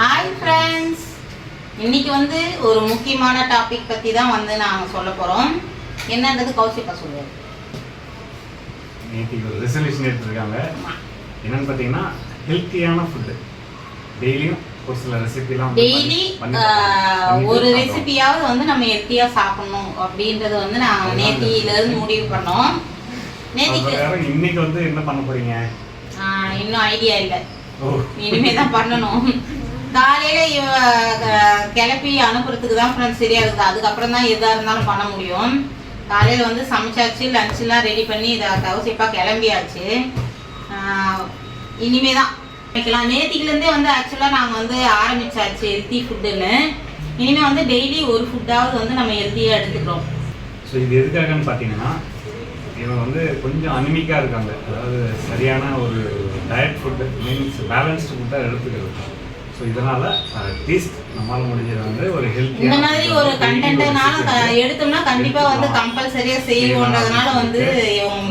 Hi friends இன்னைக்கு வந்து ஒரு முக்கியமான டாபிக் பற்றி தான் வந்து நாங்கள் சொல்ல போகிறோம் என்னன்றது கௌசிப்பா சொல்லுவார் நேற்றுக்கு ஒரு ரெசல்யூஷன் எடுத்திருக்காங்க. என்னன்னு பார்த்தீங்கன்னா ஹெல்த்தியான ஃபுட்டு டெய்லியும் ஒரு சில ரெசிபிலாம் டெய்லி ஒரு ரெசிபியாவது வந்து நம்ம ஹெல்த்தியாக சாப்பிடணும் அப்படின்றது வந்து நான் நேத்தியிலேருந்து முடிவு பண்ணோம். நேத்திக்கு இன்னைக்கு வந்து என்ன பண்ண போறீங்க? இன்னும் ஐடியா இல்லை. இனிமே தான் பண்ணணும். காலையில இவ கிளப்பி அனுப்புறதுக்கு தான் ஃப்ரெண்ட்ஸ் சரியா இருக்குது அதுக்கப்புறம் தான் எதா இருந்தாலும் பண்ண முடியும். காலையில வந்து சமைச்சாச்சு லஞ்செல்லாம் ரெடி பண்ணி இதை கவசிப்பா கிளம்பியாச்சு. இனிமே தான் வைக்கலாம் நேத்திக்கிலேருந்தே வந்து ஆக்சுவலாக நாங்கள் வந்து ஆரம்பிச்சாச்சு ஹெல்த்தி ஃபுட்டுன்னு இனிமே வந்து டெய்லி ஒரு ஃபுட்டாவது வந்து நம்ம ஹெல்த்தியாக எடுத்துக்கிறோம். ஸோ இது எதுக்காகன்னு பார்த்தீங்கன்னா இவங்க வந்து கொஞ்சம் அனிமிக்காக இருக்காங்க. அதாவது சரியான ஒரு டயட் ஃபுட்டு மீன்ஸ் பேலன்ஸ்டு ஃபுட்டாக எடுத்துக்கிறது. ஸோ இதனால் அட்லீஸ்ட் நம்மளால் முடிஞ்சது வந்து ஒரு ஹெல்த்தி இந்த மாதிரி ஒரு கண்டென்ட்னால எடுத்தோம்னா கண்டிப்பா வந்து கம்பல்சரியா செய்வோன்றதுனால வந்து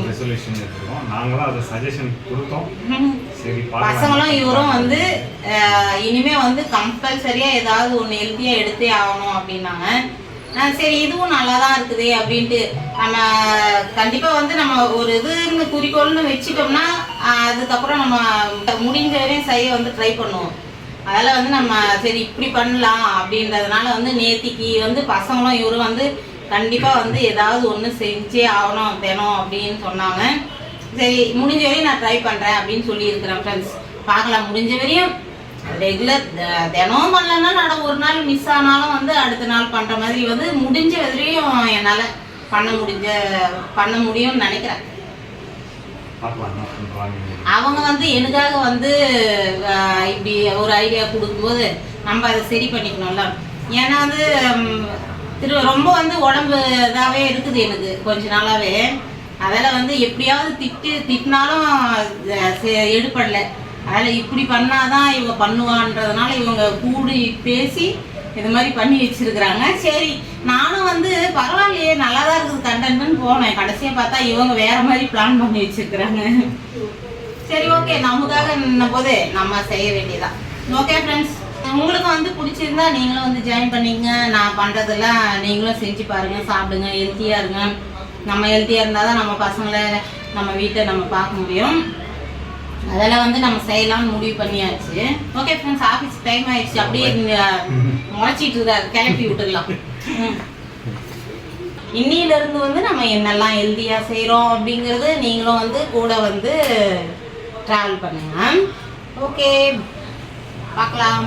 ரெசல்யூஷன் எடுத்துருக்கோம் நாங்களும் அதை சஜஷன் கொடுத்தோம். சரி பசங்களும் இவரும் வந்து அஹ், இனிமே வந்து கம்பல்சரியா ஏதாவது ஒன்று ஹெல்த்தியா எடுத்தே ஆகணும் அப்படின்னாங்க. சரி இதுவும் நல்லா தான் இருக்குது அப்படின்ட்டு. நம்ம கண்டிப்பா வந்து நம்ம ஒரு இதுன்னு குறிக்கோள்னு வச்சுட்டோம்னா அதுக்கப்புறம் நம்ம முடிஞ்ச வரையும் செய்ய வந்து ட்ரை பண்ணுவோம். அதில் வந்து நம்ம சரி இப்படி பண்ணலாம் அப்படின்றதுனால வந்து நேத்திக்கு வந்து பசங்களும் இவரும் வந்து கண்டிப்பாக வந்து ஏதாவது ஒன்று செஞ்சே ஆகணும் தினம் அப்படின்னு சொன்னாங்க. சரி முடிஞ்ச வரையும் நான் ட்ரை பண்ணுறேன் அப்படின்னு சொல்லியிருக்கிறேன் ஃப்ரெண்ட்ஸ் பார்க்கலாம் முடிஞ்ச வரையும். ரெகுலர் தினமும் பண்ணலன்னா நான் ஒரு நாள் மிஸ் ஆனாலும் வந்து அடுத்த நாள் பண்ணுற மாதிரி வந்து முடிஞ்ச வரையும் என்னால் பண்ண முடிஞ்ச பண்ண முடியும்னு நினைக்கிறேன். அவங்க வந்து எனக்காக வந்து இப்படி ஒரு ஐடியா கொடுக்கும்போது நம்ம அதை சரி பண்ணிக்கணும்ல. ஏன்னா வந்து திரு ரொம்ப வந்து உடம்பு இதாகவே இருக்குது எனக்கு கொஞ்ச நாளாகவே அதில் வந்து எப்படியாவது திட்டு திட்டினாலும் எடுப்படலை அதில் இப்படி பண்ணாதான் இவங்க பண்ணுவான்றதுனால இவங்க கூடி பேசி இது மாதிரி பண்ணி வச்சிருக்கிறாங்க. சரி நானும் வந்து பரவாயில்லையே நல்லா தான் இருக்குது கண்டென்ட்னு போனேன். கடைசியாக பார்த்தா இவங்க வேற மாதிரி பிளான் பண்ணி வச்சிருக்கிறாங்க. சரி ஓகே நமக்காக நின்ன போது நம்ம செய்ய வேண்டியதான் ஓகே ஃப்ரெண்ட்ஸ் உங்களுக்கு வந்து பிடிச்சிருந்தா நீங்களும் வந்து ஜாயின் பண்ணிங்க நான் பண்ணுறதெல்லாம் நீங்களும் செஞ்சு பாருங்கள் சாப்பிடுங்க ஹெல்த்தியாக இருங்க. நம்ம ஹெல்த்தியாக இருந்தால் தான் நம்ம பசங்களை நம்ம வீட்டை நம்ம பார்க்க முடியும். அதெல்லாம் வந்து நம்ம செய்யலாம்னு முடிவு பண்ணியாச்சு. ஓகே ஃப்ரெண்ட்ஸ் ஆஃபீஸ் டைம் ஆயிடுச்சு. அப்படியே முளைச்சிட்டு இருக்காரு கிளப்பி விட்டுடலாம். ம். இன்னில இருந்து வந்து நம்ம என்னெல்லாம் ஹெல்த்தியா செய்றோம் அப்படிங்கறது நீங்களும் வந்து கூட வந்து டிராவல் பண்ணுங்க. ஓகே பார்க்கலாம்.